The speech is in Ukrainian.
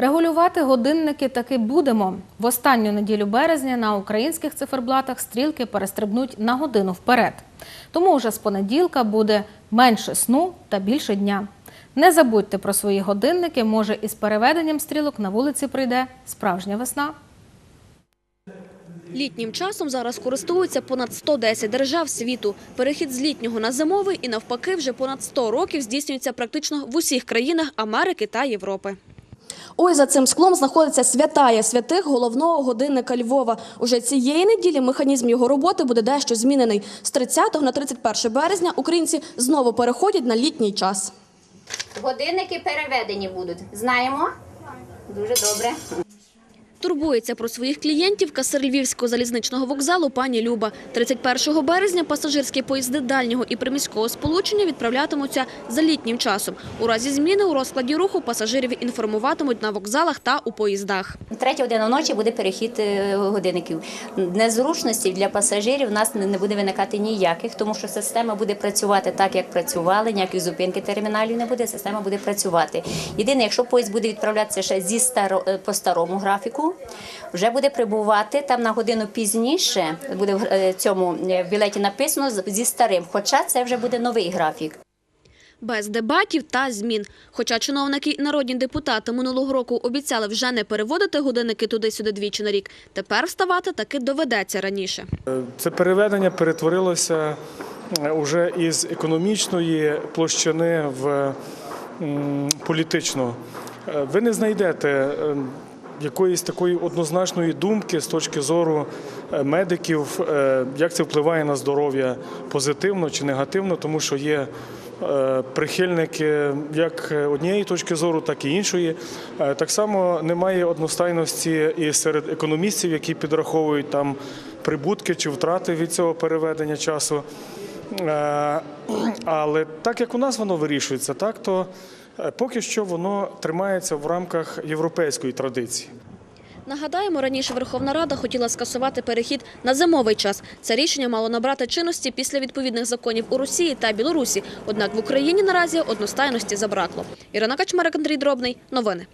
Регулювати годинники таки будемо. В останню неділю березня на українських циферблатах стрілки перестрибнуть на годину вперед. Тому вже з понеділка буде менше сну та більше дня. Не забудьте про свої годинники, може із переведенням стрілок на вулиці прийде справжня весна. Літнім часом зараз користуються понад 110 держав світу. Перехід з літнього на зимовий і навпаки вже понад 100 років здійснюється практично в усіх країнах Америки та Європи. Ось за цим склом знаходиться святая святих головного годинника Львова. Уже цієї неділі механізм його роботи буде дещо змінений. З 30 на 31 березня українці знову переходять на літній час. Годинники переведені будуть. Знаємо? Дуже добре. Турбується про своїх клієнтів касир Львівського залізничного вокзалу пані Люба. 31 березня пасажирські поїзди дальнього і приміського сполучення відправлятимуться за літнім часом. У разі зміни у розкладі руху пасажирів інформуватимуть на вокзалах та у поїздах. Третя година ночі буде перехід е, годинників. Незручностей для пасажирів у нас не буде виникати ніяких, тому що система буде працювати так, як працювали, ніяких зупинки терміналів не буде, система буде працювати. Єдине, якщо поїзд буде відправлятися ще зі старо, е, по старому графіку, вже буде прибувати там на годину пізніше, буде в е, цьому е, в білеті написано з- зі старим, хоча це вже буде новий графік. Без дебатів та змін. Хоча чиновники і народні депутати минулого року обіцяли вже не переводити годинники туди-сюди двічі на рік, тепер вставати таки доведеться раніше. Це переведення перетворилося е, уже із економічної площини в політичну. Е, Ви не знайдете е, якоїсь такої однозначної думки з точки зору е, медиків, е, як це впливає на здоров'я позитивно чи негативно, тому що є е, прихильники як однієї точки зору, так і іншої. Так само немає одностайності і серед економістів, які підраховують там прибутки чи втрати від цього переведення часу. Але так як у нас воно вирішується, так то поки що воно тримається в рамках європейської традиції. Нагадаємо, раніше Верховна Рада хотіла скасувати перехід на зимовий час. Це рішення мало набрати чинності після відповідних законів у Росії та Білорусі. Однак в Україні наразі одностайності забракло. Ірина Качмарик, Андрій Дробний. Новини.